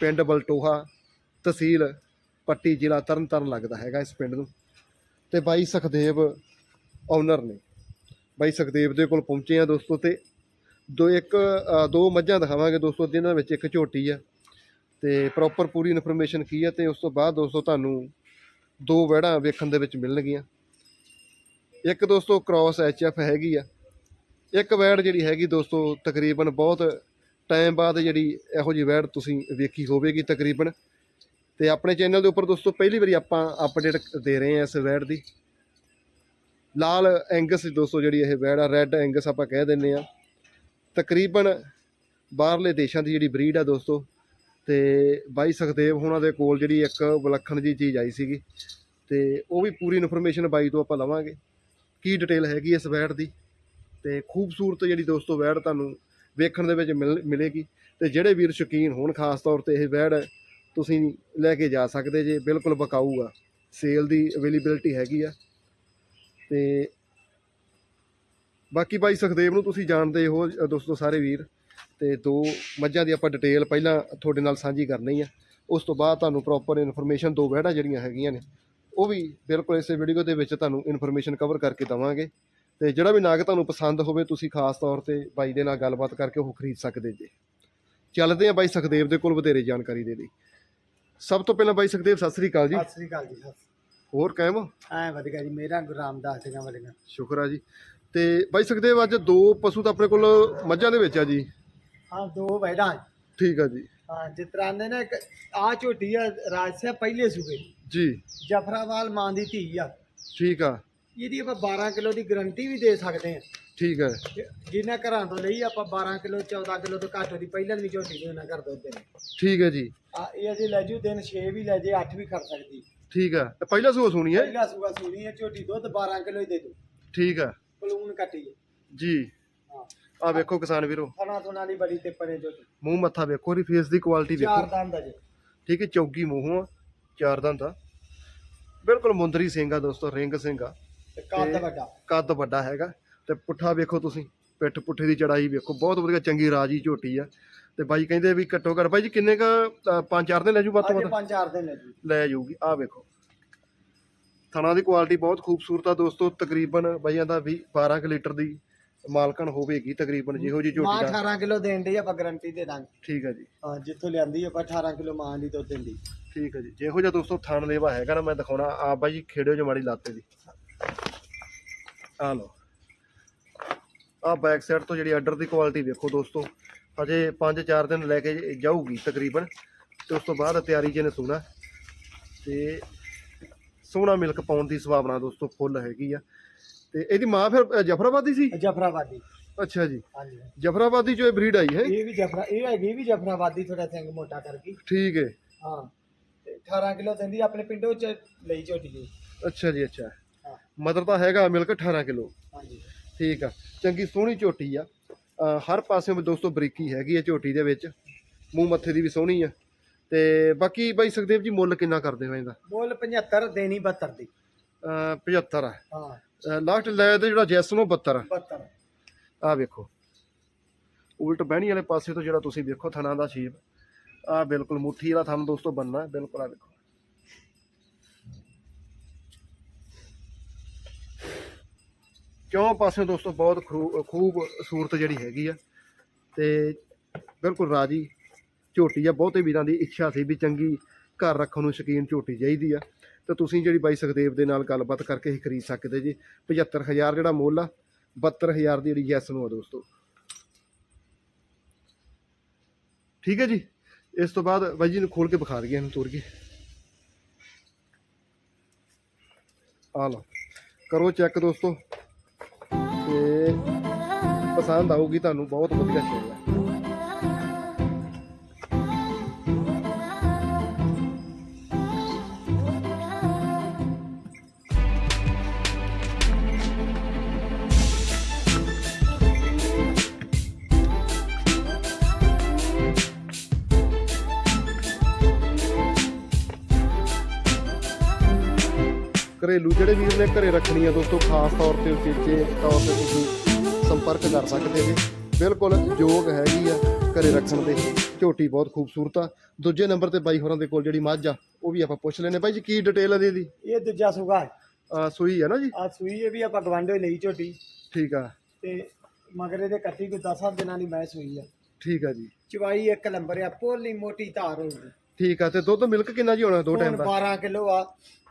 ਪਿੰਡ ਬਲਟੋਹਾ ਤਹਿਸੀਲ ਪੱਟੀ ਜ਼ਿਲ੍ਹਾ ਤਰਨਤਾਰਨ ਲੱਗਦਾ ਹੈਗਾ ਇਸ ਪਿੰਡ ਨੂੰ। ਤੇ ਬਾਈ ਸੁਖਦੇਵ ਓਨਰ ਨੇ। ਬਾਈ ਸੁਖਦੇਵ ਦੇ ਕੋਲ ਪਹੁੰਚੇ ਆ ਦੋਸਤੋ ਤੇ ਦੋ ਇੱਕ ਦੋ ਮੱਝਾਂ ਦਿਖਾਵਾਂਗੇ ਦੋਸਤੋ, ਜਿਨ੍ਹਾਂ ਵਿੱਚ ਇੱਕ ਝੋਟੀ ਆ। ਤੇ ਪ੍ਰੋਪਰ ਪੂਰੀ ਇਨਫੋਰਮੇਸ਼ਨ ਕੀ ਹੈ ਤੇ ਉਸ ਤੋਂ ਬਾਅਦ ਦੋਸਤੋ ਤੁਹਾਨੂੰ ਦੋ ਵਹਿੜਾਂ ਵੇਖਣ ਦੇ ਵਿੱਚ ਮਿਲਣਗੀਆਂ। ਇੱਕ ਦੋਸਤੋ ਕ੍ਰਾਸ ਐਚਐਫ ਹੈਗੀ ਆ। ਇੱਕ ਵੈੜ ਜਿਹੜੀ ਹੈਗੀ ਦੋਸਤੋ ਤਕਰੀਬਨ ਬਹੁਤ ਟਾਈਮ ਬਾਅਦ ਜਿਹੜੀ ਇਹੋ ਜਿਹੀ ਵੈੜ ਤੁਸੀਂ ਵੇਖੀ ਹੋਵੇਗੀ ਤਕਰੀਬਨ। ਤੇ ਆਪਣੇ ਚੈਨਲ ਦੇ ਉੱਪਰ ਦੋਸਤੋ, ਪਹਿਲੀ ਵਾਰੀ ਆਪਾਂ ਅਪਡੇਟ ਦੇ ਰਹੇ ਹਾਂ ਇਸ ਵੈੜ ਦੀ। ਲਾਲ ਐਂਗਸ ਦੋਸਤੋ, ਜਿਹੜੀ ਇਹ ਵੈੜ ਆ, ਰੈੱਡ ਐਂਗਸ ਆਪਾਂ ਕਹਿ ਦਿੰਨੇ ਆ ਤਕਰੀਬਨ ਬਾਹਰਲੇ ਦੇਸ਼ਾਂ ਦੀ ਜਿਹੜੀ ਬਰੀਡ ਆ ਦੋਸਤੋ, ਤੇ ਬਾਈ ਸੁਖਦੇਵ ਹੋਣਾ ਦੇ ਕੋਲ ਜਿਹੜੀ ਇੱਕ ਵਿਲੱਖਣ ਜੀ ਚੀਜ਼ ਆਈ ਸੀਗੀ। ਤੇ ਉਹ ਵੀ ਪੂਰੀ ਇਨਫੋਰਮੇਸ਼ਨ ਬਾਈ ਤੋਂ ਆਪਾਂ ਲਵਾਂਗੇ। ਕੀ ਡਿਟੇਲ ਹੈਗੀ ਇਸ ਵੈੜ ਦੀ? ਤੇ ਖੂਬਸੂਰਤ ਜਿਹੜੀ ਦੋਸਤੋ ਵੈੜ ਤੁਹਾਨੂੰ ਵੇਖਣ ਦੇ ਵਿੱਚ ਮਿਲ, ਮਿਲੇਗੀ। ਤੇ ਜਿਹੜੇ ਵੀਰ ਸ਼ੌਕੀਨ ਹੋਣ, ਖਾਸ ਤੌਰ ਤੇ ਇਹ ਵੈੜ ਤੁਸੀਂ ਲੈ ਕੇ ਜਾ ਸਕਦੇ ਜੇ, ਬਿਲਕੁਲ ਬਕਾਊ ਆ। ਸੇਲ ਦੀ ਅਵੇਲੇਬਿਲਟੀ ਹੈਗੀ ਆ। ਤੇ ਬਾਕੀ ਭਾਈ ਸੁਖਦੇਵ ਨੂੰ ਤੁਸੀਂ ਜਾਣਦੇ ਹੋ, ਦੋਸਤੋ ਸਾਰੇ ਵੀਰ। ਤੇ ਦੋ ਮੱਝਾਂ ਦੀ ਆਪਾਂ ਡਿਟੇਲ ਪਹਿਲਾਂ ਤੁਹਾਡੇ ਨਾਲ ਸਾਂਝੀ ਕਰਨੀ ਆ। ਉਸ ਤੋਂ ਬਾਅਦ ਤੁਹਾਨੂੰ ਪ੍ਰੋਪਰ ਇਨਫੋਰਮੇਸ਼ਨ ਦੋ ਵਹਿੜਾਂ ਜਿਹੜੀਆਂ ਹੈਗੀਆਂ ਨੇ, ਉਹ ਵੀ ਬਿਲਕੁਲ ਇਸੇ ਵੀਡੀਓ ਦੇ ਵਿੱਚ ਤੁਹਾਨੂੰ ਇਨਫੋਰਮੇਸ਼ਨ ਕਵਰ ਕਰਕੇ ਦਵਾਂਗੇ। ਤੇ ਜਿਹੜਾ ਵੀ ਨਾਗ ਤੁਹਾਨੂੰ ਪਸੰਦ ਹੋਵੇ ਤੁਸੀਂ ਖਾਸ ਤੌਰ ਤੇ ਬਾਈ ਦੇ ਨਾਲ ਗੱਲਬਾਤ ਕਰਕੇ ਉਹ ਖਰੀਦ ਸਕਦੇ ਜੇ। ਚੱਲਦੇ ਆ ਬਾਈ ਸੁਖਦੇਵ ਦੇ ਕੋਲ ਵਧੇਰੇ ਜਾਣਕਾਰੀ ਦੇ ਲਈ। ਸਭ ਤੋਂ ਪਹਿਲਾਂ ਬਾਈ ਸੁਖਦੇਵ ਸਤਿ ਸ੍ਰੀ ਅਕਾਲ ਜੀ। ਸਤਿ ਸ੍ਰੀ ਅਕਾਲ ਜੀ ਸਤਿ ਹੋਰ ਕਾਇਮ ਐ ਵਧੀਆ ਜੀ ਮੇਰਾ ਗੁਰੂ ਰਾਮਦਾਸ ਸਿੰਘਾਂ ਵਾਲੀਆਂ। ਸ਼ੁਕਰ ਆ ਜੀ। ਤੇ ਬਾਈ ਸੁਖਦੇਵ ਅੱਜ ਦੋ ਪਸ਼ੂ ਤਾਂ ਆਪਣੇ ਕੋਲ ਮੱਝਾਂ ਦੇ ਵਿੱਚ ਆ ਜੀ। ਹਾਂ ਦੋ ਬੈਠਾ ਠੀਕ ਆ ਜੀ। ਹਾਂ ਦੇ ਨੇ ਆ ਝੋਟੀ ਆ ਰਾਜਸਿਆ ਪਹਿਲੇ ਸੂਬੇ ਜੀ। ਜਫਰਾਵਾਲ ਮਾਂ ਦੀ ਧੀ ਆ। ਠੀਕ ਆ। ਇਹਦੀ ਆਪਾਂ 12 ਕਿਲੋ ਦੀ ਗਾਰੰਟੀ ਵੀ ਦੇ ਸਕਦੇ ਆ ਠੀਕ ਹੈ। ਜਿਨ੍ਹਾਂ ਘਰਾਂ ਤੋਂ ਲਈ ਆਪਾਂ 12 ਕਿਲੋ 14 ਕਿਲੋ ਤੋਂ ਘੱਟ ਦੀ ਪਹਿਲਾਂ ਵੀ ਝੋਟੀ ਦੇ ਘਰ ਦੁੱਧ ਦੇ ਠੀਕ ਹੈ ਜੀ। ਆ ਇਹ ਅਜੇ ਲੈ ਜੂ ਦਿਨ 6 ਵੀ ਲੈ ਜੇ 8 ਵੀ ਕਰ ਸਕਦੀ। ਠੀਕ ਆ ਤੇ ਪਹਿਲਾ ਸੂਆ ਸੁਣੀ ਹੈ? ਪਹਿਲਾ ਸੂਆ ਸੂਣੀ ਹੈ ਝੋਟੀ ਦੁੱਧ 12 ਕਿਲੋ ਹੀ ਦੇ ਦੂ। ਠੀਕ ਆ ਬਲੂਨ ਕੱਟੀ ਹੈ ਜੀ। ਹਾਂ। ਆ ਵੇਖੋ ਕਿਸਾਨ ਵੀਰੋ। ਥਣਾ ਥੁਣਾ ਦੀ ਬੜੀ ਤੇ ਪਰੇ ਝੋਟੀ। ਮੂੰਹ ਮੱਥਾ ਵੇਖੋ ਦੀ ਫੇਸ ਦੀ ਕੁਆਲਿਟੀ ਚਾਰ ਵੇਖੋ। ਦੰਦ ਅਜੇ ਠੀਕ ਹੈ ਚੌਗੀ ਮੂੰਹੋਂ ਆ ਚਾਰ ਦੰਦ ਆ। ਬਿਲਕੁਲ ਮੁੰਦਰੀ ਸਿੰਘ ਆ ਦੋਸਤੋ ਰਿੰਗ ਸਿੰਘ ਆ। ਤੇ ਕੱਦ ਵੱਡਾ। ਕੱਦ ਵੱਡਾ ਹੈਗਾ। ਤੇ ਪੁੱਠਾ ਵੇਖੋ ਤੁਸੀਂ ਪਿੱਠ ਪੁੱਠੇ ਦੀ ਚੜਾਈ ਵੇਖੋ ਬਹੁਤ ਵਧੀਆ ਚੰਗੀ ਰਾਜੀ ਝੋਟੀ ਆ। ਤੇ ਬਾਈ ਕਹਿੰਦੇ ਵੀ ਘੱਟੋ ਘੱਟ ਬਾਈ ਜੀ ਕਿੰਨੇ ਕ ਪੰਜ ਚਾਰ ਦਿਨ ਲੈ ਜੂ ਵੱਧ ਤੋਂ ਅਜੇ ਵੱਧ? ਪੰਜ ਚਾਰ ਦਿਨ ਲੈ ਜੂ। ਲੈ ਜਾਊਗੀ ਆ ਵੇਖੋ। ਥਣਾ ਦੀ ਕੁਆਲਿਟੀ ਬਹੁਤ ਖੂਬਸੂਰਤ ਆ ਦੋਸਤੋ ਤਕਰੀਬਨ ਬਾਈਆਂ ਦਾ ਵੀ 12 ਕੁ ਲੀਟਰ ਦੀ ਮਾਲਕਣ ਹੋਵੇਗੀ ਤਕਰੀਬਨ ਜਿਹੋ ਜੀ ਮਾਂ ਝੋਟੀ ਦਾ। 18 ਕਿਲੋ ਦੇਣ ਦੀ ਆਪਾਂ ਗਾਰੰਟੀ ਦੇ ਦਾਂਗੇ। ਠੀਕ ਹੈ ਜੀ। ਹਾਂ ਜਿੱਥੋਂ ਲਿਆਂਦੀ ਆਪਾਂ 18 ਕਿਲੋ ਮਾਂ ਦੀ ਦੁੱਧ ਦਿੰਦੀ। ਠੀਕ ਹੈ ਜੀ। ਜਿਹੋ ਜਿਹਾ ਦੋਸਤੋ ਥਣ ਲੇਵਾ ਹੈਗਾ ਨਾ ਮੈਂ ਦਿਖਾਉਣਾ ਆ ਬਾਈ ਜੀ ਖੇੜਿਓ ਚ ਮਾੜੀ ਲਾਤੇ ਦੀ ਆ ਲਓ। ਆ ਬੈਕ ਸਾਈਡ ਤੋਂ ਜਿਹੜੀ ਆਰਡਰ ਦੀ ਕੁਆਲਿਟੀ ਵੇਖੋ ਦੋਸਤੋ। ਹਜੇ 5-4 ਦਿਨ ਲੈ ਕੇ ਜਾਊਗੀ ਤਕਰੀਬਨ। ਤੇ ਉਸ ਤੋਂ ਬਾਅਦ ਤਿਆਰੀ ਚ ਨੇ ਸੋਣਾ। ਤੇ ਸੋਹਣਾ ਮਿਲਕ ਪਾਉਣ ਦੀ ਸੰਭਾਵਨਾ ਦੋਸਤੋ ਫੁੱਲ ਹੈਗੀ ਆ। ਤੇ ਇਹਦੀ ਮਾਂ ਫਿਰ ਜਫਰਾਬਾਦੀ ਸੀ? ਜਫਰਾਬਾਦੀ। ਅੱਛਾ ਜੀ। ਹਾਂਜੀ। ਜਫਰਾਬਾਦੀ ਚੋਂ ਇਹ ਬਰੀਡ ਆਈ ਹੈ ਇਹ? ਵੀ ਜਫਰਾ ਇਹ ਹੈਗੀ ਵੀ ਜਫਰਾਬਾਦੀ ਥੋੜਾ ਸਿੰਘ ਮੋਟਾ ਕਰਕੇ। ਠੀਕ ਹੈ। ਹਾਂ। ਤੇ 18 ਕਿਲੋ ਦਿੰਦੀ ਆਪਣੇ ਪਿੰਡੋਂ ਚ ਲਈ ਝੋਟੀ ਜੀ। ਅੱਛਾ ਜੀ ਅੱਛਾ। ਮਦਰ ਤਾਂ ਹੈਗਾ ਮਿਲਕ 18 ਕਿਲੋ। ਹਾਂਜੀ। ਠੀਕ ਆ ਚੰਗੀ ਸੋਹਣੀ ਝੋਟੀ ਆ। ਹਰ ਪਾਸਿਓਂ ਦੋਸਤੋ ਬਰੀਕੀ ਹੈਗੀ ਆ ਝੋਟੀ ਦੇ ਵਿੱਚ। ਮੂੰਹ ਮੱਥੇ ਦੀ ਵੀ ਸੋਹਣੀ ਆ। ਤੇ ਬਾਕੀ ਬਾਈ ਸੁਖਦੇਵ ਜੀ ਮੁੱਲ ਕਿੰਨਾ ਕਰਦੇ ਹੋ ਇਹਦਾ? ਮੁੱਲ 75 ਦੇਣੀ 72 ਦੀ। ਅ, 75 ਆ। ਹਾਂ। ਲਾਸਟ ਲੈ ਤੇ ਜਿਹੜਾ ਜੈਸ ਨੂੰ 72 ਆ 72 ਆਹ ਵੇਖੋ। ਉਲਟ ਬਹਿਣੀ ਵਾਲੇ ਪਾਸੇ ਤੋਂ ਜਿਹੜਾ ਤੁਸੀਂ ਵੇਖੋ ਥਣਾ ਦਾ ਸ਼ੇਪ ਆ ਬਿਲਕੁਲ ਮੁੱਠੀ ਵਾਲਾ ਥਣ ਦੋਸਤੋ ਬੰਨਣਾ ਬਿਲਕੁਲ ਆ ਵੇਖੋ। ਚੌਂ ਪਾਸੇ ਦੋਸਤੋ ਬਹੁਤ ਖਰੂ- ਖੂਬ ਸੂਰਤ ਜਿਹੜੀ ਹੈਗੀ ਆ। ਤੇ ਬਿਲਕੁਲ ਰਾਜੀ, ਝੋਟੀ ਆ, ਬਹੁਤੇ ਵੀਰਾਂ ਦੀ ਇੱਛਾ ਸੀ ਵੀ ਚੰਗੀ ਘਰ ਰੱਖਣ ਨੂੰ ਸ਼ਕੀਨ ਝੋਟੀ ਚਾਹੀਦੀ ਆ। ਤੇ ਤੁਸੀਂ ਜਿਹੜੀ ਬਾਈ ਸੁਖਦੇਵ ਦੇ ਨਾਲ ਗੱਲਬਾਤ ਕਰਕੇ ਹੀ ਖਰੀਦ ਸਕਦੇ ਜੀ। 75000 ਜਿਹੜਾ ਮੁੱਲ ਆ 72000 ਦੀ ਜਿਹੜੀ ਯੈਸ ਨੂੰ ਆ ਦੋਸਤੋ। ਠੀਕ ਹੈ ਜੀ? ਇਸ ਤੋਂ ਬਾਅਦ ਬਾਈ ਜੀ ਨੂੰ ਖੋਲ ਕੇ ਵਿਖਾ ਦਈਏ ਇਹਨੂੰ ਤੋੜ ਕੇ। ਆ ਲਓ। ਕਰੋ ਚੈੱਕ ਦੋਸਤੋ। ਤੇ ਪਸੰਦ ਆਊਗੀ ਤੁਹਾਨੂੰ ਬਹੁਤ ਵਧੀਆ ਸ਼ੇਅਰ ਹੈ। ਘਰੇਲੂ ਜਿਹੜੇ ਵੀਰ ਨੇ ਘਰੇ ਰੱਖਣੀ ਆ ਦੋਸਤੋ ਖਾਸ ਤੌਰ ਤੇ ਉਚੇਚੇ ਤੌਰ ਤੇ ਤੁਸੀਂ ਸੰਪਰਕ ਕਰ ਸਕਦੇ ਜੀ। ਬਿਲਕੁਲ ਯੋਗ ਹੈਗੀ ਆ ਘਰੇ ਰੱਖਣ ਦੇ। ਝੋਟੀ ਬਹੁਤ ਖੂਬਸੂਰਤ ਆ। ਦੂਜੇ ਨੰਬਰ ਤੇ ਬਾਈ ਹੋਰਾਂ ਦੇ ਕੋਲ ਜਿਹੜੀ ਮੱਝ ਆ ਉਹ ਵੀ ਆਪਾਂ ਪੁੱਛ ਲੈਨੇ ਬਾਈ ਜੀ ਕੀ ਡਿਟੇਲ ਆ ਇਹਦੀ? ਇਹ ਦੂਜਾ ਸੁਗਾ ਆ ਸੂਈ ਆ ਨਾ ਜੀ? ਆ ਸੂਈ ਇਹ ਵੀ ਆਪਾਂ ਗਵਾਂਢੇ ਲਈ ਝੋਟੀ। ਠੀਕ ਆ। ਤੇ ਮਗਰ ਇਹਦੇ ਕੱਟੀ ਕੋਈ 10 ਦਿਨਾਂ ਦੀ ਮੈਂ ਸੂਈ ਆ। ਠੀਕ ਆ ਜੀ। ਚਵਾਈ ਇੱਕ ਨੰਬਰ ਆ ਪੋਲੀ ਮੋਟੀ ਧਾਰ ਹੋਊਗੀ। ਠੀਕ ਆ ਤੇ ਦੁੱਧ ਮਿਲਕ ਕਿੰਨਾ ਜੀ ਹੋਣਾ ਦੋ ਟਾਈਮ ਦਾ 12 ਕਿਲੋ ਆ।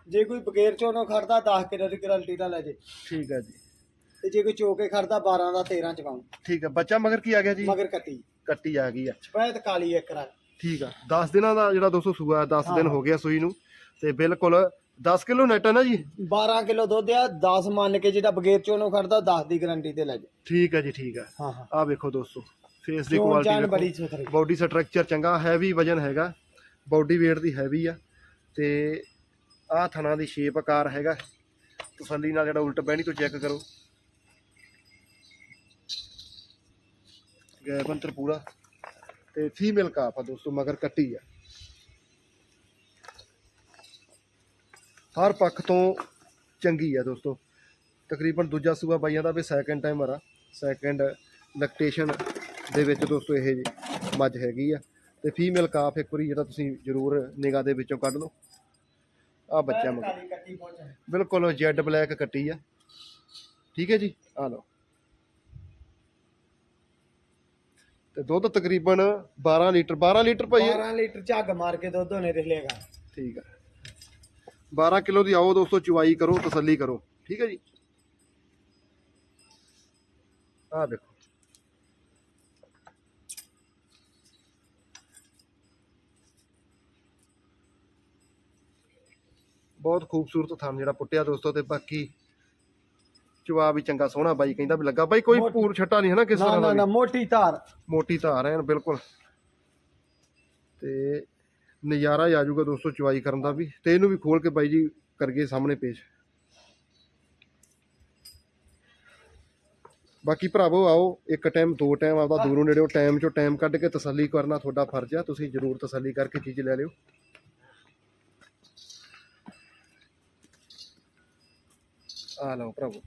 ਜੇ ਕੋਈ ਬਗੈਰ ਚੋਣੋਂ ਖੜਦਾ 10 ਕਿਲੋ ਦੀ ਗਰੰਟੀ ਦਾ ਲੈ ਜੇ। ਠੀਕ ਆ ਜੀ। ਤੇ ਜੇ ਕੋਈ ਚੋਕੇ ਖੜਦਾ 12 ਦਾ 13 ਚਵਾਉਂ ਠੀਕ ਆ ਬੱਚਾ ਮਗਰ ਕੀ ਆ ਗਿਆ ਜੀ? ਮਗਰ ਕੱਟੀ। ਕੱਟੀ ਆ ਗਈ ਆ। ਸਪੈਤ ਕਾਲੀ ਇੱਕ ਰਾਂ ਠੀਕ ਆ 10 ਦਿਨਾਂ ਦਾ ਜਿਹੜਾ ਦੋਸਤੋ ਸੂਆ 10 ਦਿਨ ਹਾਂ। ਹੋ ਗਿਆ ਸੂਈ ਨੂੰ। ਤੇ ਬਿਲਕੁਲ 10 ਕਿਲੋ ਨੈਟ ਹੈ ਨਾ ਜੀ? 12 ਕਿਲੋ ਦੁੱਧ ਆ 10 ਮੰਨ ਕੇ ਜਿਹੜਾ ਬਗੈਰ ਚੋਣੋਂ ਖੜਦਾ 10 ਦੀ ਗਰੰਟੀ ਤੇ ਲੈ ਜੇ। ਠੀਕ ਆ ਜੀ ਠੀਕ ਆ। ਹਾਂ ਹਾਂ। ਆ ਵੇਖੋ ਦੋਸਤੋ ਫੇਸ ਦੀ ਕੁਆਲਿਟੀ ਬਾਡੀ ਸਟਰਕਚਰ ਚੰਗਾ ਹੈਵੀ ਵਜਨ ਹੈਗਾ। ਬਾਡੀ weight ਦੀ ਹੈਵੀ ਆ। ਤੇ ਆਹ ਥਣਾ ਦੀ ਸ਼ੇਪ ਆਕਾਰ ਹੈਗਾ। ਤਸੱਲੀ ਨਾਲ ਜਿਹੜਾ ਉਲਟ ਬਹਿਣੀ ਤੋਂ ਚੈੱਕ ਕਰੋ। ਗੈਬੰਤਰ ਪੂਰਾ। ਤੇ ਫੀਮੇਲ ਕਾਫ ਆ ਦੋਸਤੋ, ਮਗਰ ਕੱਟੀ ਆ। ਹਰ ਪੱਖ ਤੋਂ ਚੰਗੀ ਆ ਦੋਸਤੋ। ਤਕਰੀਬਨ ਦੂਜਾ ਸੂਆ ਬਾਈਆਂ ਦਾ ਵੀ ਸੈਕੰਡ ਟਾਈਮ ਆ। ਸੈਕੰਡ ਲੈਕਟੇਸ਼ਨ ਦੇ ਵਿੱਚ ਦੋਸਤੋ ਇਹ ਮੱਝ ਹੈਗੀ ਆ। ਤੇ ਫੀਮੇਲ ਕਾਫ ਇੱਕ ਵਾਰੀ ਜਿਹੜਾ ਤੁਸੀਂ ਜ਼ਰੂਰ ਨਿਗਾਹ ਦੇ ਵਿੱਚੋਂ ਕੱਢ ਲਓ। ਆ ਬੱਚਾ ਮਗਰ। ਕਾਲੀ ਕੱਟੀ ਪਹੁੰਚ ਬਿਲਕੁਲ ਜੈਡ ਬਲੈਕ ਕੱਟੀ ਆ। ਠੀਕ ਹੈ ਜੀ ਆ ਲਓ। ਤੇ ਦੁੱਧ ਤਕਰੀਬਨ 12 ਲੀਟਰ 12 ਲੀਟਰ ਭਾਈ 12 ਲੀਟਰ ਝੱਗ ਮਾਰ ਕੇ ਦੁੱਧ ਹੋਣੇ ਦਿਖਲੇਗਾ ਠੀਕ ਆ। 12 ਕਿਲੋ ਦੀ ਆਓ ਦੋਸਤੋ ਚੁਵਾਈ ਕਰੋ ਤਸੱਲੀ ਕਰੋ। ਠੀਕ ਹੈ ਜੀ। ਆ ਦੇਖੋ। ਬਹੁਤ ਖੂਬਸੂਰਤ ਥਾਂ ਜਿਹੜਾ ਪੁੱਟਿਆ ਦੋਸਤੋ ਤੇ ਬਾਕੀ ਚੁਆ ਵੀ ਚੰਗਾ ਸੋਹਣਾ ਬਾਈ ਕਹਿੰਦਾ ਵੀ ਲੱਗਾ। ਬਾਈ ਕੋਈ ਪੂਰ ਛੱਟਾ ਨਹੀਂ ਹੈ ਨਾ ਕਿਸ ਨਾ ਤਰ੍ਹਾਂ ਨਾ ਦਾ? ਨਾ ਵੀ। ਮੋਟੀ ਧਾਰ। ਮੋਟੀ ਧਾਰ ਐਨ ਬਿਲਕੁਲ। ਤੇ ਨਜ਼ਾਰਾ ਹੀ ਆ ਜਾਊਗਾ ਦੋਸਤੋ ਚੁਆਈ ਕਰਨ ਦਾ ਵੀ। ਤੇ ਇਹਨੂੰ ਵੀ ਖੋਲ ਕੇ ਬਾਈ ਜੀ ਕਰਗੇ ਸਾਹਮਣੇ ਪੇਸ਼ ਬਾਕੀ ਭਰਾਵੋ ਆਓ ਇੱਕ ਟਾਈਮ ਦੋ ਟਾਈਮ ਆਪਦਾ ਦੂਰੋਂ ਨੇੜੇੋਂ ਟਾਈਮ ਚੋਂ ਟਾਈਮ ਕੱਢ ਕੇ ਤਸੱਲੀ ਕਰਨਾ ਤੁਹਾਡਾ ਫਰਜ਼ ਆ। ਤੁਸੀਂ ਜ਼ਰੂਰ ਤਸੱਲੀ ਕਰਕੇ ਚੀਜ਼ ਲੈ ਲਿਓ। ਆ ਲਓ ਭਰਾਵੋ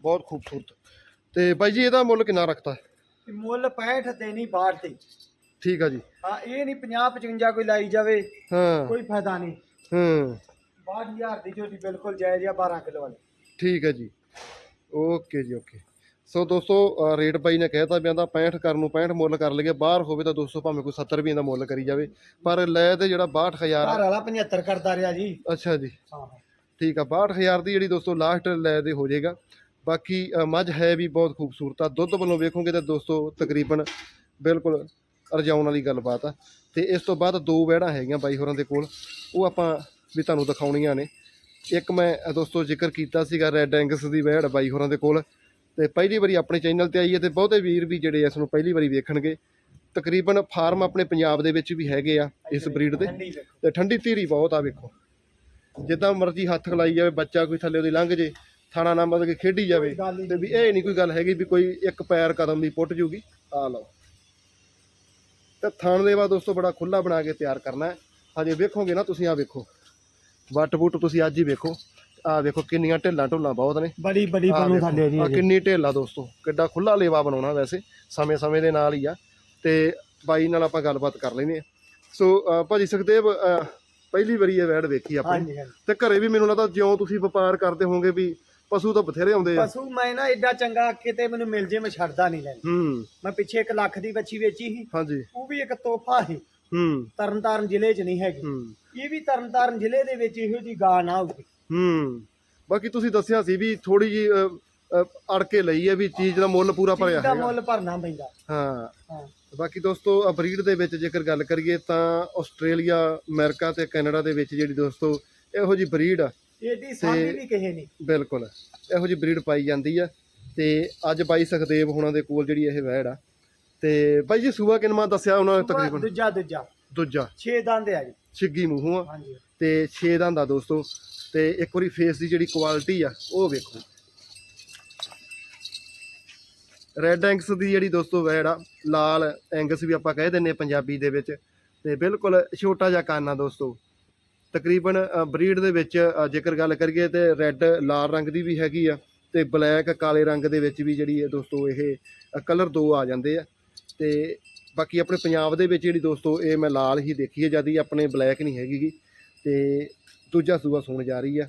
ਬਹੁਤ ਖੂਬਸੂਰਤ ਤੇ ਬਾਈ ਜੀ ਇਹਦਾ ਮੁੱਲ ਕਿੰਨਾ ਰੱਖਤਾ ਤੇ ਮੁੱਲ 65 ਤੇ ਨਹੀਂ 62 ਤੇ ਠੀਕ ਆ ਜੀ। ਹਾਂ ਇਹ ਨਹੀਂ 50 55 ਕੋਈ ਲਾਈ ਜਾਵੇ ਹਾਂ। ਕੋਈ ਫਾਇਦਾ ਨਹੀਂ। ਹਾਂ। 62000 ਦੀ ਝੋਟੀ ਬਿਲਕੁਲ ਜਾਇਜ਼ ਆ 12 ਕਿਲੋ ਵਾਲੀ। ਠੀਕ ਹੈ ਜੀ। ਓਕੇ ਜੀ ਓਕੇ। ਸੋ ਦੋਸਤੋ ਰੇਟ ਬਾਈ ਨੇ ਕਹਿਤਾ ਵੀ ਆਂਦਾ 65 ਕਰਨ ਨੂੰ 65 ਮੁੱਲ ਕਰ ਲਈਏ ਬਾਹਰ ਹੋਵੇ ਤਾਂ ਦੋਸਤੋ ਭਾਵੇਂ ਕੋਈ 70 ਵੀ ਇਹਦਾ ਮੁੱਲ ਕਰੀ ਜਾਵੇ ਪਰ ਲੈ ਤੇ ਜਿਹੜਾ 62000 ਘਰ ਆ ਵਾਲਾ 75 ਕਰਦਾ ਰਿਹਾ ਜੀ। ਅੱਛਾ ਜੀ। ਹਾਂ। ਠੀਕ ਆ 62000 ਦੀ ਜਿਹੜੀ ਦੋਸਤੋ ਲਾਸਟ ਲੈ ਦੇ ਹੋ ਜਾਏਗਾ। ਬਾਕੀ ਮੱਝ ਹੈ ਵੀ ਬਹੁਤ ਖੂਬਸੂਰਤ ਆ। ਦੁੱਧ ਵੱਲੋਂ ਵੇਖੋਗੇ ਤਾਂ ਦੋਸਤੋ ਤਕਰੀਬਨ ਬਿਲਕੁਲ ਰਜਾਉਣ ਵਾਲੀ ਗੱਲਬਾਤ ਆ। ਤੇ ਇਸ ਤੋਂ ਬਾਅਦ ਦੋ ਵਹਿੜਾਂ ਹੈਗੀਆਂ ਬਾਈ ਹੋਰਾਂ ਦੇ ਕੋਲ। ਉਹ ਆਪਾਂ ਵੀ ਤੁਹਾਨੂੰ ਦਿਖਾਉਣੀਆਂ ਨੇ। ਇੱਕ ਮੈਂ ਦੋਸਤੋ, ਜ਼ਿਕਰ ਕੀਤਾ ਸੀਗਾ ਰੈੱਡ ਐਂਗਸ ਦੀ ਵਹਿੜ ਬਾਈ ਹੋਰਾਂ ਦੇ ਕੋਲ। ਤੇ ਪਹਿਲੀ ਵਾਰੀ ਆਪਣੇ ਚੈਨਲ ਤੇ ਆਈ ਹੈ ਤੇ ਬਹੁਤੇ ਵੀਰ ਵੀ ਜਿਹੜੇ ਇਸ ਨੂੰ ਪਹਿਲੀ ਵਾਰੀ ਵੇਖਣਗੇ। ਤਕਰੀਬਨ ਫਾਰਮ ਆਪਣੇ ਪੰਜਾਬ ਦੇ ਵਿੱਚ ਵੀ ਹੈਗੇ ਆ ਇਸ ਬਰੀਡ ਦੇ। ਠੰਡੀ ਤੇ ਠੰਡੀ ਧੀਰੀ ਬਹੁਤ ਆ, ਵੇਖੋ। ਜਿੱਦਾਂ ਮਰਜ਼ੀ ਹੱਥ ਖਲਾਈ ਜਾਵੇ, ਬੱਚਾ ਕੋਈ ਥੱਲੇ ਉਹਦੀ ਲੰਘ ਜੇ, ਥਾਣਾ ਨਾ ਮਤਲਬ ਕਿ ਖੇਡੀ ਜਾਵੇ। ਤੇ ਵੀ ਇਹ ਨਹੀਂ ਕੋਈ ਗੱਲ ਹੈਗੀ ਵੀ ਕੋਈ ਇੱਕ ਪੈਰ ਕਦਮ ਦੀ ਪੁੱਟ ਜੂਗੀ। ਆ ਲਓ। ਤੇ ਥਾਣ ਦੇ ਬਾਅਦ ਦੋਸਤੋ ਬੜਾ ਖੁੱਲਾ ਬਣਾ ਕੇ ਤਿਆਰ ਕਰਨਾ ਹੈ। ਹਜੇ ਵੇਖੋਗੇ ਨਾ ਤੁਸੀਂ ਆ ਵੇਖੋ। ਵੱਟ ਬੁੱਟ ਤੁਸੀਂ ਅੱਜ ਹੀ ਵੇਖੋ। ਆ ਵੇਖੋ ਕਿੰਨੀਆਂ ਢਿੱਲਾਂ ਢੁੱਲਾਂ ਬਹੁਤ ਨੇ। ਬੜੀ ਬੜੀ ਵੇਖੋ, ਥੱਲੇ ਜੀ ਅਜੇ। ਕਿੰਨੀ ਢੇਲਾ ਦੋਸਤੋ। ਕਿੱਡਾ ਖੁੱਲਾ ਲੇਵਾ ਬਣਾਉਣਾ ਵੈਸੇ ਸਮੇਂ ਸਮੇਂ ਦੇ ਨਾਲ ਹੀ ਆ। ਤੇ ਬਾਈ ਨਾਲ ਆਪਾਂ ਗੱਲਬਾਤ ਕਰ ਲੈਨੇ ਆ ਸੋ ਭਾਜੀ ਸੁਖਦੇਵ ਪਹਿਲੀ ਵਾਰੀ ਇਹ ਵੈੜ ਵੇਖੀ ਹਾਂਜੀ। ਤੇ ਘਰੇ ਵੀ ਮੈਨੂੰ ਲੱਗਦਾ ਜਿਉਂ ਤੁਸੀਂ ਵਪਾਰ ਕਰਦੇ ਹੋਵੋਗੇ ਵੀ ਪਸ਼ੂ ਤਾਂ ਬਥੇਰੇ ਆਉਂਦੇ ਆ। ਪਸ਼ੂ ਮੈਂ ਨਾ ਐਡਾ ਚੰਗਾ ਕਿਤੇ ਮੈਨੂੰ ਮਿਲ ਜੇ ਮੈਂ ਛੱਡਦਾ ਨਹੀਂ ਲੈਣਾ। ਹੂੰ। ਮੈਂ ਪਿੱਛੇ 1 ਲੱਖ ਦੀ ਬੱਚੀ ਵੇਚੀ ਸੀ। ਹਾਂਜੀ। ਉਹ ਵੀ ਇੱਕ ਤੋਹਫਾ ਸੀ। ਹੂੰ। ਤਰਨਤਾਰਨ ਜ਼ਿਲ੍ਹੇ 'ਚ ਨਹੀਂ ਹੈਗੀ। ਹੂੰ। ਇਹ ਵੀ ਤਰਨਤਾਰਨ ਜ਼ਿਲ੍ਹੇ ਦੇ ਵਿੱਚ ਇਹੋ ਜੀ ਗਾਂ ਨਾ ਹੋਊਗੀ ਹੂੰ। ਬਾਕੀ ਤੁਸੀਂ ਦੱਸਿਆ ਸੀ ਵੀ ਥੋੜੀ ਜੀ ਅੜ ਕੇ ਲਈ ਹੈ ਵੀ ਚੀਜ਼ ਦਾ ਮੁੱਲ ਪੂਰਾ ਭਰਿਆ ਚੀਜ਼ ਦਾ ਹੈਗਾ। ਮੁੱਲ ਭਰਨਾ ਪੈਂਦਾ। ਹਾਂ। ਹਾਂ। ਬਾਕੀ ਦੋਸਤੋ ਬਰੀਡ ਦੇ ਵਿੱਚ ਜੇਕਰ ਗੱਲ ਕਰੀਏ ਤਾਂ ਆਸਟ੍ਰੇਲੀਆ ਅਮਰੀਕਾ ਤੇ ਕੈਨੇਡਾ ਦੇ ਵਿੱਚ ਜਿਹੜੀ ਦੋਸਤੋ ਇਹੋ ਜੀ ਬਰੀਡ ਆ। ਇਹਦੀ ਸਾਡੀ ਵੀ ਕਿਸੇ ਨਹੀਂ ਬਿਲਕੁਲ ਇਹੋ ਜੀ ਬਰੀਡ ਪਾਈ ਜਾਂਦੀ ਆ ਤੇ ਅੱਜ ਬਾਈ ਸੁਖਦੇਵ ਹੁਣਾਂ ਦੇ ਕੋਲ ਜਿਹੜੀ ਇਹ ਵੈੜ ਆ। ਤੇ ਬਾਈ ਜੀ ਸੂਆ ਕਿਨਮਾ ਦੱਸਿਆ ਉਹਨਾਂ ਨੇ ਤਕਰੀਬਨ? ਦੂਜਾ ਦੂਜਾ। ਦੂਜਾ। 6 ਦੰਦ ਆ ਜੀ। ਛਿੱਗੀ ਮੂੰਹੋਂ ਆ। ਹਾਂਜੀ। ਤੇ 6 ਦਾ ਹੁੰਦਾ ਦੋਸਤੋ। ਤੇ ਇੱਕ ਵਾਰੀ ਫੇਸ ਦੀ ਜਿਹੜੀ ਕੁਆਲਿਟੀ ਆ ਉਹ ਵੇਖੋ। ਰੈੱਡ ਐਂਗਸ ਦੀ ਜਿਹੜੀ ਦੋਸਤੋ ਵੈੜ ਆ ਲਾਲ ਐਂਗਸ ਵੀ ਆਪਾਂ ਕਹਿ ਦਿੰਨੇ ਆ ਪੰਜਾਬੀ ਦੇ ਵਿੱਚ। ਤੇ ਬਿਲਕੁਲ ਛੋਟਾ ਜਿਹਾ ਕੰਨ ਆ ਦੋਸਤੋ। ਤਕਰੀਬਨ ਬਰੀਡ ਦੇ ਵਿੱਚ ਜੇਕਰ ਗੱਲ ਕਰੀਏ ਤੇ ਰੈੱਡ ਲਾਲ ਰੰਗ ਦੀ ਵੀ ਹੈਗੀ ਆ ਤੇ ਬਲੈਕ ਕਾਲੇ ਰੰਗ ਦੇ ਵਿੱਚ ਵੀ ਜਿਹੜੀ ਹੈ ਦੋਸਤੋ ਇਹ ਕਲਰ ਦੋ ਆ ਜਾਂਦੇ ਆ। ਤੇ ਬਾਕੀ ਆਪਣੇ ਪੰਜਾਬ ਦੇ ਵਿੱਚ ਜਿਹੜੀ ਦੋਸਤੋ ਇਹ ਮੈਂ ਲਾਲ ਹੀ ਦੇਖੀ ਹੈ ਜਦੀ ਆਪਣੇ ਬਲੈਕ ਨਹੀਂ ਹੈਗੀ ਤੇ ਦੂਜਾ ਸੂਆ ਸੁਣ ਜਾ ਰਹੀ ਆ।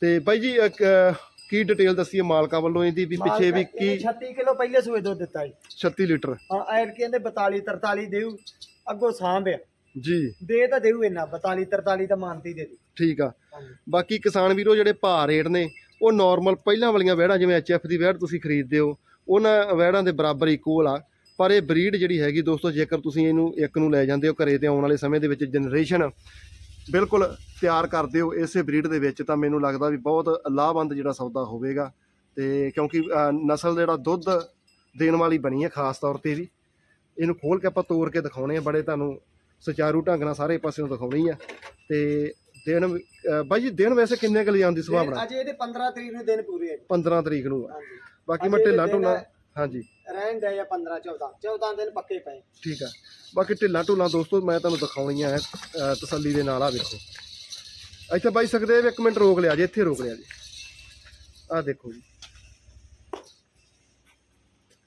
ਤੇ ਬਾਈ ਜੀ ਕੀ ਡਿਟੇਲ ਦੱਸੀ ਹੈ ਮਾਲਕਾਂ ਵੱਲੋਂ ਇਹਦੀ ਵੀ ਪਿੱਛੇ ਵੀ ਕੀ 36 ਕਿਲੋ ਪਹਿਲੇ ਸੂਏ ਦੁੱਧ ਦਿੱਤਾ ਜੀ। 36 ਲੀਟਰ। ਹਾਂ ਐਰ ਕਹਿੰਦੇ 42 43 ਦੇਊ ਅੱਗੋਂ ਸਾਂਭ ਆ। ਜੀ। ਦੇ ਤਾਂ ਦੇਊ ਇੰਨਾ 42 43 ਤਾਂ ਮੰਨਤੀ ਦੇ ਦੇ। ਠੀਕ ਆ। ਹਾਂਜੀ। ਬਾਕੀ ਕਿਸਾਨ ਵੀਰੋ ਜਿਹੜੇ ਭਾਅ ਰੇਟ ਨੇ ਉਹ ਨਾਰਮਲ ਪਹਿਲਾਂ ਵਾਲੀਆਂ ਵਹਿੜਾਂ ਜਿਵੇਂ ਐਚਐਫ ਦੀ ਵਹਿੜ ਤੁਸੀਂ ਖਰੀਦਦੇ ਹੋ ਉਹਨਾਂ ਵਹਿੜਾਂ ਦੇ ਬਰਾਬਰ ਇਕੁਅਲ ਆ। ਪਰ ਇਹ ਬਰੀਡ ਜਿਹੜੀ ਹੈਗੀ ਦੋਸਤੋ ਜੇਕਰ ਤੁਸੀਂ ਇਹਨੂੰ ਇੱਕ ਨੂੰ ਲੈ ਜਾਂਦੇ ਹੋ ਘਰੇ ਤੇ ਆਉਣ ਵਾਲੇ ਸਮੇਂ ਦੇ ਵਿੱਚ ਜਨਰੇਸ਼ਨ ਬਿਲਕੁਲ ਤਿਆਰ ਕਰਦੇ ਹੋ ਇਸੇ ਬਰੀਡ ਦੇ ਵਿੱਚ ਤਾਂ ਮੈਨੂੰ ਲੱਗਦਾ ਵੀ ਬਹੁਤ ਲਾਭਵੰਦ ਜਿਹੜਾ ਸੌਦਾ ਹੋਵੇਗਾ। ਤੇ ਕਿਉਂਕਿ ਅ, ਨਸਲ ਜਿਹੜਾ ਦੁੱਧ ਦੇਣ ਵਾਲੀ ਬਣੀ ਹੈ ਖਾਸ ਤੌਰ ਤੇ ਵੀ। ਇਹਨੂੰ ਖੋਲ ਕੇ ਆਪਾਂ ਤੋੜ ਕੇ ਦਿਖਾਉਣੇ ਆ ਬੜੇ ਤੁਹਾਨੂੰ ਸੁਚਾਰੂ ਢੰਗ ਨਾਲ ਸਾਰੇ ਪਾਸਿਓਂ ਦਿਖਾਉਣੀ ਆ। ਤੇ ਦਿਨ ਬਾਈ ਜੀ ਦਿਨ ਵੈਸੇ ਕਿੰਨੇ ਕੁ ਲਿਜਾਣ ਦੀ ਸੁਭਾਵਨਾ ਅਜੇ ਇਹਦੇ 15 ਤਰੀਕ ਨੂੰ ਦਿਨ ਪੂਰੇ ਆ ਜੀ। 15 ਤਰੀਕ ਨੂੰ ਆ। ਹਾਂਜੀ। ਬਾਕੀ ਮੈਂ ਢਿੱਲਾ ਢੁੱਲਾ ਹਾਂਜੀ। ਰਹਿਣ ਦੇ ਜਾਂ 15 14 14 ਦਿਨ ਪੱਕੇ ਪਏ। ਠੀਕ ਆ। ਬਾਕੀ ਢਿੱਲਾ ਢੁੱਲਾ ਦੋਸਤੋ ਮੈਂ ਤੁਹਾਨੂੰ ਦਿਖਾਉਣੀਆਂ ਹੈ ਅ, ਤਸੱਲੀ ਦੇ ਨਾਲ ਆ ਵੇਖੋ। ਇੱਥੇ ਬਾਈ ਸਕਦੇ ਇੱਕ ਮਿੰਟ ਰੋਕ ਲਿਆ ਜੇ ਇੱਥੇ ਰੋਕ ਲਿਆ ਜੀ। ਆਹ ਦੇਖੋ ਜੀ।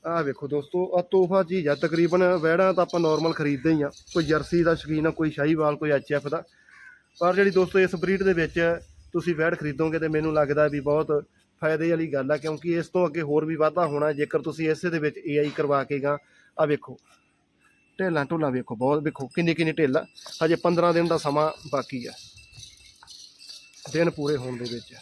ਆਹ ਵੇਖੋ ਦੋਸਤੋ ਆ ਤੋਹਫਾ ਚੀਜ਼ ਆ ਤਕਰੀਬਨ ਵਹਿੜਾਂ ਤਾਂ ਆਪਾਂ ਨਾਰਮਲ ਖਰੀਦਦੇ ਹੀ ਆ ਕੋਈ ਜਰਸੀ ਦਾ ਸ਼ੌਕੀਨ ਆ, ਕੋਈ ਸ਼ਾਹੀਵਾਲ, ਕੋਈ ਐਚਐਫ ਦਾ। ਪਰ ਜਿਹੜੀ ਦੋਸਤੋ, ਇਸ ਬਰੀਡ ਦੇ ਵਿੱਚ ਤੁਸੀਂ ਵਹਿੜ ਖਰੀਦੋਗੇ ਤੇ ਮੈਨੂੰ ਲੱਗਦਾ ਵੀ ਬਹੁਤ ਫਾਇਦੇ ਵਾਲੀ ਗੱਲ ਆ, ਕਿਉਂਕਿ ਇਸ ਤੋਂ ਅੱਗੇ ਹੋਰ ਵੀ ਵਾਧਾ ਹੋਣਾ, ਜੇਕਰ ਤੁਸੀਂ ਇਸੇ ਦੇ ਵਿੱਚ ਏਆਈ ਕਰਵਾ ਕੇ ਗਾ। ਆ ਵੇਖੋ, ਢੇਲਾਂ ਢੁੱਲਾਂ ਵੇਖੋ, ਬਹੁਤ ਵੇਖੋ, ਕਿੰਨੀ ਕਿੰਨੀ ਢਿੱਲ ਹਜੇ 15 ਦਿਨ ਦਾ ਸਮਾਂ ਬਾਕੀ ਆ। ਦਿਨ ਪੂਰੇ ਹੋਣ ਦੇ ਵਿੱਚ।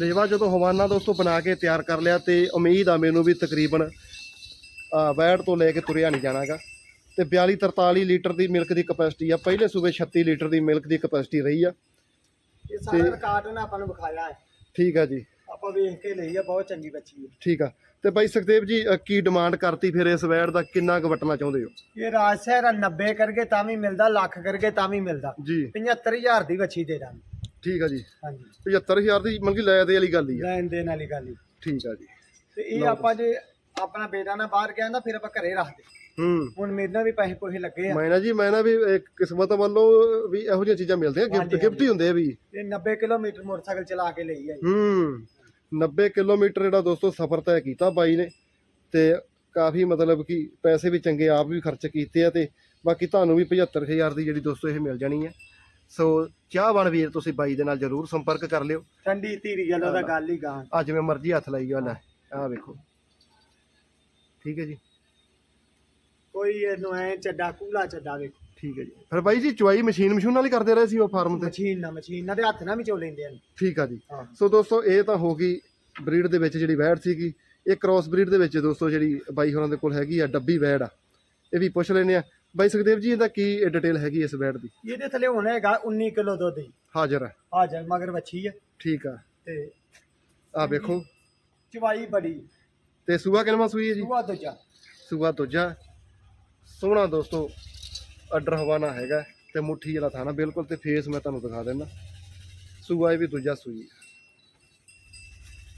ਲੇਵਾ ਜਦੋਂ ਹਵਾਨਾ ਦੋਸਤੋ ਬਣਾ ਕੇ ਤਿਆਰ ਕਰ ਲਿਆ ਤੇ ਉਮੀਦ ਆ ਮੈਨੂੰ ਵੀ ਤਕਰੀਬਨ ਵੈਟ ਤੋਂ ਲੈ ਕੇ ਤੁਰਿਆ ਨਹੀਂ ਜਾਣਾਗਾ। ਤੇ 42 43 ਲੀਟਰ ਦੀ ਮਿਲਕ ਦੀ ਕਪੈਸਿਟੀ ਆ ਪਹਿਲੇ ਸੂਬੇ 36 ਲੀਟਰ ਦੀ ਮਿਲਕ ਦੀ ਕਪੈਸਿਟੀ ਰਹੀ ਆ। ਇਹ ਸਾਰਾ ਰਿਕਾਰਡ ਉਹਨੇ ਆਪਾਂ ਨੂੰ ਵਿਖਾਇਆ ਹੈ। ਠੀਕ ਆ ਜੀ। ਆਪਾਂ ਵੇਖ ਕੇ ਲਈ ਆ ਬਹੁਤ ਚੰਗੀ ਬੱਚੀ ਹੈ। ਠੀਕ ਆ। ਤੇ ਬਾਈ ਸੁਖਦੇਵ ਜੀ ਕੀ ਡਿਮਾਂਡ ਕਰਤੀ ਫਿਰ ਇਸ ਵੈਟ ਦਾ ਕਿੰਨਾ ਕੁ ਵਟਣਾ ਚਾਹੁੰਦੇ ਹੋ? ਇਹ ਰਾਜ ਸਹਿਰਾ 90 ਕਰਕੇ ਤਾਂ ਵੀ ਮਿਲਦਾ ਲੱਖ ਕਰਕੇ ਤਾਂ ਵੀ ਮਿਲਦਾ। ਜੀ। 75000 ਦੀ ਬੱਚੀ ਦੇ ਦਾਂਗੇ। ਠੀਕ ਆ ਜੀ। ਹਾਂਜੀ। 75000 ਦੀ ਮਤਲਬ ਕਿ ਲੈ ਦੇ ਵਾਲੀ ਗੱਲ ਹੀ ਆ। ਲੈਣ ਦੇਣ ਵਾਲੀ ਗੱਲ ਹੀ। ਠੀਕ ਆ ਜੀ। ਤੇ ਇਹ ਆਪਾਂ ਜੇ। ਆਪਣਾ ਬੇਟਾ ਨਾ ਬਾਹਰ ਗਿਆ ਨਾ ਫਿਰ ਆਪਾਂ ਘਰੇ ਰੱਖਦੇ ਹੂੰ। ਹੁਣ ਮੇਰੇ ਨਾਲ ਵੀ ਪੈਸੇ ਪੋਹੇ ਲੱਗੇ ਆ। ਮੈਂ ਨਾ ਜੀ ਮੈਂ ਨਾ ਵੀ ਇੱਕ ਕਿਸਮਤ ਵੱਲੋਂ ਵੀ ਇਹੋ ਜਿਹੀਆਂ ਚੀਜ਼ਾਂ ਮਿਲਦੀਆਂ। ਗਿਫਟ ਹਾਂਜੀ, ਗਿਫਟ ਹੀ ਹੁੰਦੇ ਆ ਵੀ। ਇਹ 90 ਕਿਲੋਮੀਟਰ ਮੋਟਰਸਾਈਕਲ ਚਲਾ ਕੇ ਲਈ ਆ ਜੀ। ਹੂੰ। 90 ਕਿਲੋਮੀਟਰ ਜਿਹੜਾ ਦੋਸਤੋ ਸਫ਼ਰ ਤੈਅ ਕੀਤਾ ਬਾਈ ਨੇ। ਤੇ ਕਾਫੀ ਮਤਲਬ ਕਿ ਪੈਸੇ ਵੀ ਚੰਗੇ ਆਪ ਵੀ ਖਰਚ ਕੀਤੇ ਆ ਤੇ ਬਾਕੀ ਤੁਹਾਨੂੰ ਵੀ 75000 ਦੀ ਜਿਹੜੀ ਦੋਸਤੋ ਇਹ ਮਿਲ ਜਾਣੀ ਹੈ ਸੋ ਚਾਹਵਾਨ ਵੀਰ ਤੁਸੀਂ ਬਾਈ ਦੇ ਨਾਲ ਜਰੂਰ ਸੰਪਰਕ ਕਰ ਲਿਓ। ਠੰਡੀ ਧੀਰੀ ਗੱਲ ਉਹਦਾ ਗੱਲ ਹੀ ਗਾਂ। ਆ ਜਿਵੇਂ ਮਰਜ਼ੀ ਹੱਥ ਲਾਈ ਗੱਲ ਆ ਵੇਖੋ। ਠੀਕ ਹੈ ਜੀ। ਕੋਈ ਇਹਨੂੰ ਐ ਚੱਡਾ ਕੂਲਾ ਚੱਡਾ ਵੇਖੋ। ਠੀਕ ਹੈ ਜੀ। ਫਿਰ ਬਾਈ ਜੀ ਚੁਆਈ ਮਸ਼ੀਨ ਮਸ਼ੀਨ ਨਾਲ ਹੀ ਕਰਦੇ ਰਹੇ ਸੀ ਉਹ ਫਾਰਮ ਤੇ? ਮਸ਼ੀਨ ਨਾ ਮਸ਼ੀਨ ਨਾਲ ਦੇ ਹੱਥ ਨਾਲ ਵੀ ਚੋ ਲੈਂਦੇ ਆ ਠੀਕ ਆ ਜੀ। ਹਾਂ। ਸੋ ਦੋਸਤੋ ਇਹ ਤਾਂ ਹੋ ਗਈ ਬਰੀਡ ਦੇ ਵਿੱਚ ਜਿਹੜੀ ਵੈੜ ਸੀਗੀ। ਇਹ ਕ੍ਰਾਸ ਬਰੀਡ ਦੇ ਵਿੱਚ ਦੋਸਤੋ ਜਿਹੜੀ ਬਾਈ ਹੋਰਾਂ ਦੇ ਕੋਲ ਹੈਗੀ ਆ ਡੱਬੀ ਵੈੜ ਆ। ਇਹ ਵੀ ਪੁੱਛ ਲੈਨੇ ਆ। ਬਾਈ ਸੁਖਦੇਵ ਜੀ ਇਹਦਾ ਕੀ ਡਿਟੇਲ ਹੈਗੀ ਇਸ ਵੈੜ ਦੀ? ਇਹਦੇ ਥੱਲੇ ਹੁਣ ਹੈਗਾ 19 ਕਿਲੋ ਦੁੱਧ ਹੀ ਹਾਜ਼ਰ ਹੈ। ਹਾਜ਼ਰ ਮਗਰ ਵੱਛੀ ਆ। ਠੀਕ ਆ। ਤੇ ਆ ਵੇਖੋ। ਚਵਾਈ ਬੜੀ। ਤੇ ਸੂਆ ਕਿਨਵਾ ਸੂਈ ਹੈ ਜੀ? ਦੂਆ ਦੂਜਾ। ਸੂਆ ਦੂਜਾ। ਸੋਹਣਾ ਦੋਸਤੋ ਆਰਡਰ ਹਵਾਨਾ ਹੈਗਾ ਤੇ ਮੁੱਠੀ ਵਾਲਾ ਥਾਣਾ। ਬਿਲਕੁਲ ਤੇ ਫੇਸ ਮੈਂ ਤੁਹਾਨੂੰ ਦਿਖਾ ਦਿੰਦਾ। ਸੂਆ ਇਹ ਵੀ ਦੂਜਾ ਸੂਈ ਹੈ।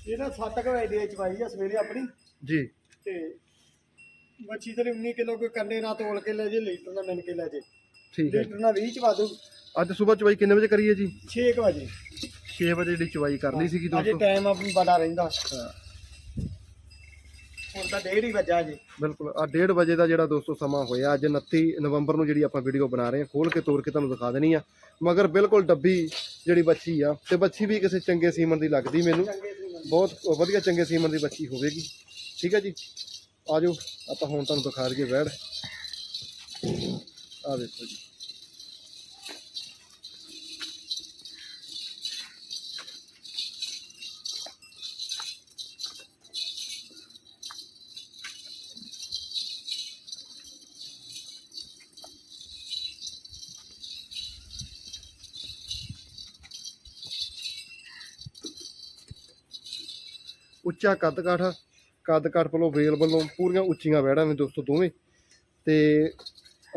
ਇਹਦਾ 7 ਕੁ ਵਜੇ ਦੀ ਚਵਾਈ ਆ ਸਵੇਰੇ ਆਪਣੀ। ਜੀ। ਤੇ ਮੱਛੀ ਤੇ 19 ਕਿਲੋ ਕੋਈ ਕੰਡੇ ਨਾ ਤੋਲ ਕੇ ਲੈ ਜੇ ਲੀਟਰ ਨਾਲ ਮਿਣ ਕੇ ਲੈ ਜੇ। ਠੀਕ ਹੈ ਲੀਟਰ ਨਾਲ 20 ਚਵਾ ਦੂ। ਅੱਜ ਸਵੇਰ ਚਵਾਈ ਕਿੰਨੇ ਵਜੇ ਕਰੀਏ ਜੀ? 6 ਵਜੇ। 6 ਵਜੇ ਜਿਹੜੀ ਚਵਾਈ ਕਰਨੀ ਸੀਗੀ ਅਜੇ ਦੋਸਤੋ। ਟਾਈਮ ਆਪਣੀ ਬੜਾ ਰਹਿੰਦਾ। ਹਾਂ। ਹੁਣ ਤਾਂ ਡੇਢ ਹੀ ਵੱਜਾ ਜੀ ਬਿਲਕੁਲ ਆ 1:30 ਵਜੇ ਦਾ ਜਿਹੜਾ ਦੋਸਤੋ ਸਮਾਂ ਹੋਇਆ ਅੱਜ 29 ਨਵੰਬਰ ਨੂੰ ਜਿਹੜੀ ਆਪਾਂ ਵੀਡੀਓ ਬਣਾ ਰਹੇ ਹਾਂ ਖੋਲ ਕੇ ਤੋੜ ਕੇ ਤੁਹਾਨੂੰ ਦਿਖਾ ਦੇਣੀ ਆ। ਮਗਰ ਬਿਲਕੁਲ ਡੱਬੀ ਜਿਹੜੀ ਬੱਚੀ ਆ ਤੇ ਬੱਚੀ ਵੀ ਕਿਸੇ ਚੰਗੇ ਸੀਮਨ ਦੀ ਲੱਗਦੀ ਮੈਨੂੰ। ਚੰਗੇ ਸੀ ਬਹੁਤ ਵਧੀਆ ਚੰਗੇ ਸੀਮਨ ਦੀ ਬੱਚੀ ਹੋਵੇਗੀ। ਠੀਕ ਹੈ ਜੀ? ਆ ਆਜੋ ਆਪਾਂ ਹੁਣ ਤੁਹਾਨੂੰ ਦਿਖਾ ਰਹੀਏ ਵੈੜ ਆ ਦੇਖੋ ਜੀ। ਉੱਚਾ ਕੱਦ ਕਾਠਾ ਕੱਦ ਕਾਠ ਵੱਲੋਂ ਵੇਲ ਵੱਲੋਂ ਪੂਰੀਆਂ ਉੱਚੀਆਂ ਵੈੜਾਂ ਨੇ ਦੋਸਤੋ ਦੋਵੇਂ। ਤੇ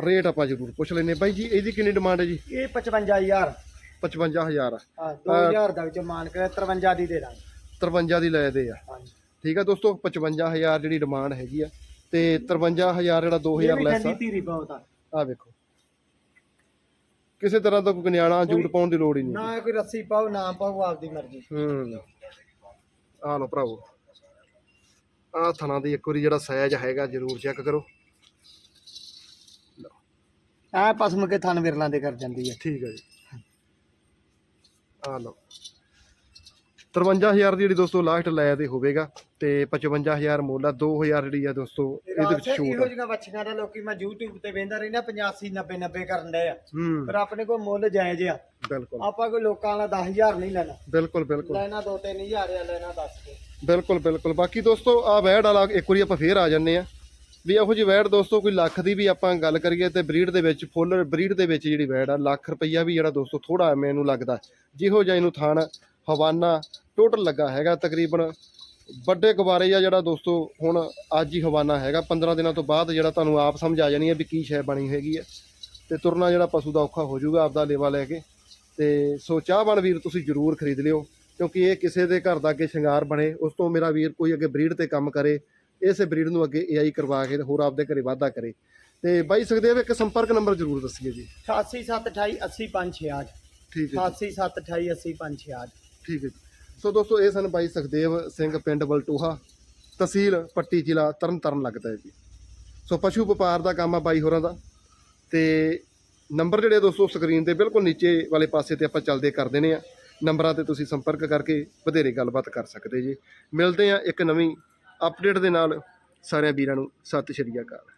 ਰੇਟ ਆਪਾਂ ਜ਼ਰੂਰ ਪੁੱਛ ਲੈਨੇ ਬਾਈ ਜੀ ਇਹਦੀ ਕਿੰਨੀ ਡਿਮਾਂਡ ਹੈ ਜੀ? ਇਹ 55000 55000 ਹਾਂ 2000 ਦਾ ਵਿੱਚੋਂ ਮਾਨ ਕੇ 53 ਦੀ ਦੇ ਦਾਂਗੇ। 53 ਦੀ ਲੈ ਦੇ ਆ। ਹਾਂਜੀ। ਠੀਕ ਆ ਦੋਸਤੋ 55000 ਜਿਹੜੀ ਡਿਮਾਂਡ ਹੈਗੀ ਆ। ਤੇ 53000 ਜਿਹੜਾ 2000 ਇਹ ਵੀ ਲੈਸ ਧੀਰੀ ਬਹੁਤ ਆ। ਆ ਵੇਖੋ। ਕਿਸੇ ਤਰ੍ਹਾਂ ਦਾ ਕੋਈ ਨਿਆਣਾ ਜੂਟ ਪਾਉਣ ਦੀ ਲੋੜ ਹੀ ਨਹੀਂ ਨਾ ਕੋਈ ਰੱਸੀ ਪਾਓ ਨਾ ਪਾਓ ਆਪਦੀ ਮਰਜ਼ੀ। ਹੂੰ। ਆ ਲੋ ਭਰਾਵੋ। ਆ ਥਣਾ ਦੀ ਇੱਕ ਵਾਰੀ ਜਿਹੜਾ ਸਾਈਜ਼ ਹੈਗਾ ਜਰੂਰ ਚੈੱਕ ਕਰੋ। ਐ ਪਸਮ ਕੇ ਥਣ ਵਿਰਲਾਂ ਦੇ ਕਰ ਜਾਂਦੀ ਹੈ। ਠੀਕ ਹੈ ਜੀ। ਆ ਲਓ। 53000 ਦੀ ਜਿਹੜੀ ਦੋਸਤੋ ਲਾਸਟ ਲੈ ਤੇ ਹੋਵੇਗਾ ਤੇ 55000 ਮੁੱਲ ਆ 2000 ਜਿਹੜੀ ਆ ਦੋਸਤੋ ਇਹਦੇ ਵਿੱਚ ਛੂਟ ਇਹੋ। ਜਿਹੀਆਂ ਬੱਚੀਆਂ ਦਾ ਲੋਕੀ ਮੈਂ YouTube ਤੇ ਵੇਂਦਾ ਰਹਿਣਾ 85 90 90 ਕਰਨ ਡਏ ਆ। ਪਰ ਆਪਣੇ ਕੋਲ ਮੁੱਲ ਜਾਇਜ਼ ਆ। ਬਿਲਕੁਲ। ਆਪਾਂ ਕੋਈ ਲੋਕਾਂ ਵਾਲਾ 10000 ਨਹੀਂ ਲੈਣਾ। ਬਿਲਕੁਲ ਬਿਲਕੁਲ। ਲੈਣਾ 2-3000 ਆ ਲੈਣਾ 10 ਕੇ ਬਿਲਕੁਲ ਬਿਲਕੁਲ। ਬਾਕੀ ਦੋਸਤੋ ਆ ਵੈੜ ਵਾਲਾ, ਇੱਕ ਵਾਰੀ ਆਪਾਂ ਫੇਰ ਆ ਜੰਨੇ ਆ ਵੀ ਇਹੋ ਜਿਹੀ ਵੈੜ ਦੋਸਤੋ, ਕੋਈ ਲੱਖ ਦੀ ਵੀ ਆਪਾਂ ਗੱਲ ਕਰੀਏ ਤੇ ਬਰੀਡ ਦੇ ਵਿੱਚ, ਫੁੱਲ ਬਰੀਡ ਦੇ ਵਿੱਚ ਜਿਹੜੀ ਵੈੜ ਆ, ਲੱਖ ਰੁਪਈਆ ਵੀ ਜਿਹੜਾ ਦੋਸਤੋ ਥੋੜਾ ਮੈਨੂੰ ਲੱਗਦਾ। ਜਿਹੋ ਜਿਹਾ ਇਹਨੂੰ ਥਾਣ ਹਵਾਨਾ ਟੋਟਲ ਲੱਗਾ ਹੈਗਾ ਤਕਰੀਬਨ। ਵੱਡੇ ਗਵਾਰੇ ਆ ਜਿਹੜਾ ਦੋਸਤੋ, ਹੁਣ ਅੱਜ ਹੀ ਹਵਾਨਾ ਹੈਗਾ। 15 ਦਿਨਾਂ ਤੋਂ ਬਾਅਦ ਜਿਹੜਾ ਤੁਹਾਨੂੰ ਆਪ ਸਮਝ ਆ ਜਾਣੀ ਹੈ ਵੀ ਕੀ ਸ਼ੈ ਬਣੀ ਹੈਗੀ ਹੈ। ਤੇ ਤੁਰਨਾ ਜਿਹੜਾ ਪਸ਼ੂ ਦਾ ਔਖਾ ਹੋ ਜਾਊਗਾ ਆਪਦਾ ਲੇਵਾ ਲੈ ਕੇ। ਤੇ ਸੋ ਚਾਹ ਚਾਹਵਾਨ ਵੀਰ, ਤੁਸੀਂ ਜ਼ਰੂਰ ਖਰੀਦ ਲਿਓ। ਕਿਉਂਕਿ ਇਹ ਕਿਸੇ ਦੇ ਘਰ ਦਾ ਅੱਗੇ ਸ਼ਿੰਗਾਰ ਬਣੇ ਉਸ ਤੋਂ ਮੇਰਾ ਵੀਰ ਕੋਈ ਅੱਗੇ ਬਰੀਡ ਤੇ ਕੰਮ ਕਰੇ ਇਸੇ ਬਰੀਡ ਨੂੰ ਅੱਗੇ ਏਆਈ ਕਰਵਾ ਕੇ ਹੋਰ ਆਪਦੇ ਘਰੇ ਵਾਧਾ ਕਰੇ। ਤੇ ਬਾਈ ਸਕਦੇ ਆ ਇੱਕ ਸੰਪਰਕ ਨੰਬਰ ਜ਼ਰੂਰ ਦੱਸੀਏ ਜੀ। 8728 80566 ਠੀਕ ਹੈ 8728 80566 ਠੀਕ ਹੈ ਸੋ ਦੋਸਤੋ ਇਹ ਸਨ ਬਾਈ ਸੁਖਦੇਵ ਸਿੰਘ ਪਿੰਡ ਬਲਟੋਹਾ। ਤਹਿਸੀਲ ਪੱਟੀ ਜ਼ਿਲ੍ਹਾ ਤਰਨਤਾਰਨ ਲੱਗਦਾ ਹੈ ਜੀ। ਸੋ ਪਸ਼ੂ ਵਪਾਰ ਦਾ ਕੰਮ ਆ ਬਾਈ ਹੋਰਾਂ ਦਾ। ਤੇ ਨੰਬਰ ਜਿਹੜੇ ਦੋਸਤੋ ਸਕਰੀਨ ਤੇ ਬਿਲਕੁਲ ਨੀਚੇ ਵਾਲੇ ਪਾਸੇ ਤੇ ਆਪਾਂ ਚੱਲਦੇ ਕਰ ਦੇਣੇ ਆ। ਨੰਬਰਾਂ ਤੇ ਤੁਸੀਂ ਸੰਪਰਕ ਕਰਕੇ ਵਧੇਰੇ ਗੱਲਬਾਤ ਕਰ ਸਕਦੇ ਜੀ। ਮਿਲਦੇ ਆ ਇੱਕ ਨਵੀਂ ਅਪਡੇਟ ਦੇ ਨਾਲ। ਸਾਰਿਆਂ ਵੀਰਾਂ ਨੂੰ ਸਤਿ ਸ਼੍ਰੀ ਅਕਾਲ।